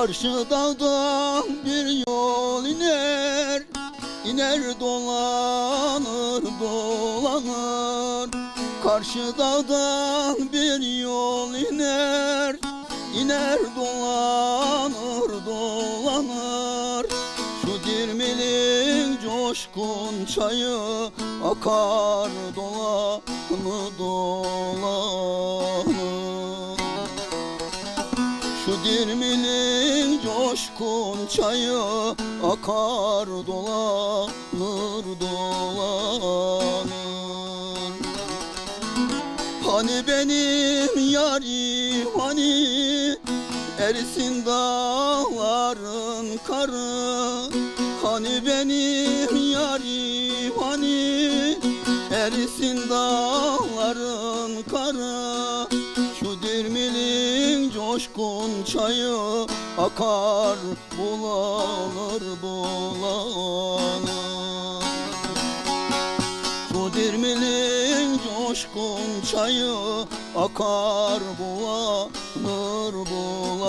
Karşı dağdan bir yol iner İner dolanır dolanır. Karşı dağdan bir yol iner İner dolanır dolanır. Şu dirmilin coşkun çayı Akar dolanır dolanır. Şu dirmilin coşkun çayı akar dolanır dolanır. Hani benim yarim hani erisin dağların karı. Hani benim yarim hani erisin dağların karı coşkun çayı akar bulanır bulanır Şu dirmilin coşkun çayı akar bulanır bulanır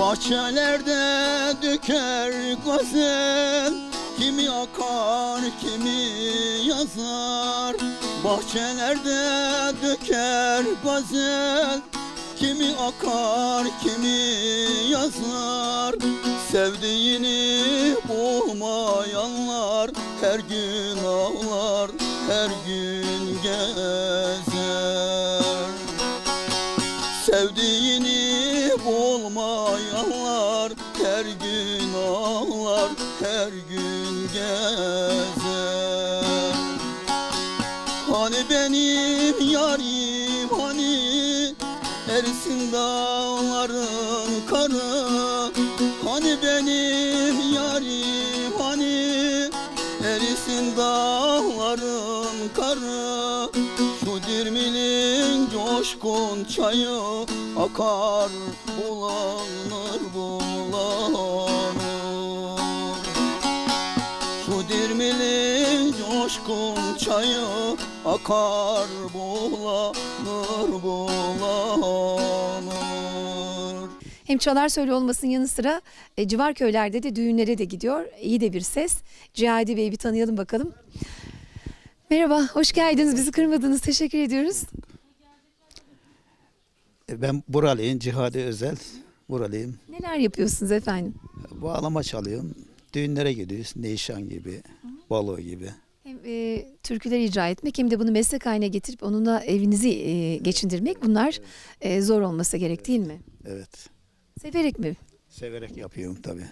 Bahçelerde döker gazel Kimi akar kimi yazar. Bahçelerde döker gazel Kimi akar kimi yazar. Sevdiğini bulmayanlar Her gün ağlar her gün gezer bulmayanlar her gün ağlar, her gün gezer. Hani benim yarim hani erisin dağların karı Hani benim yarim hani erisin dağların karı Şu dirmilin coşkun çayı akar bulanır bulanır Şu dirmilin coşkun çayı akar bulanır bulanır Hem çalar söyle olmasının yanı sıra e, civar köylerde de düğünlere de gidiyor. İyi de bir ses. Cihadi Bey'i bir tanıyalım bakalım. Merhaba, hoş geldiniz. Bizi kırmadınız. Teşekkür ediyoruz. Ben buralıyım, Cihadi Özel. Buralıyım. Neler yapıyorsunuz efendim? Bağlama çalıyorum. Düğünlere gidiyoruz. Neyşan gibi, balo gibi. Hem e, türküler icra etmek hem de bunu meslek haline getirip onunla evinizi e, geçindirmek bunlar e, zor olması gerek değil mi? Evet. Severek mi? Severek yapıyorum tabii.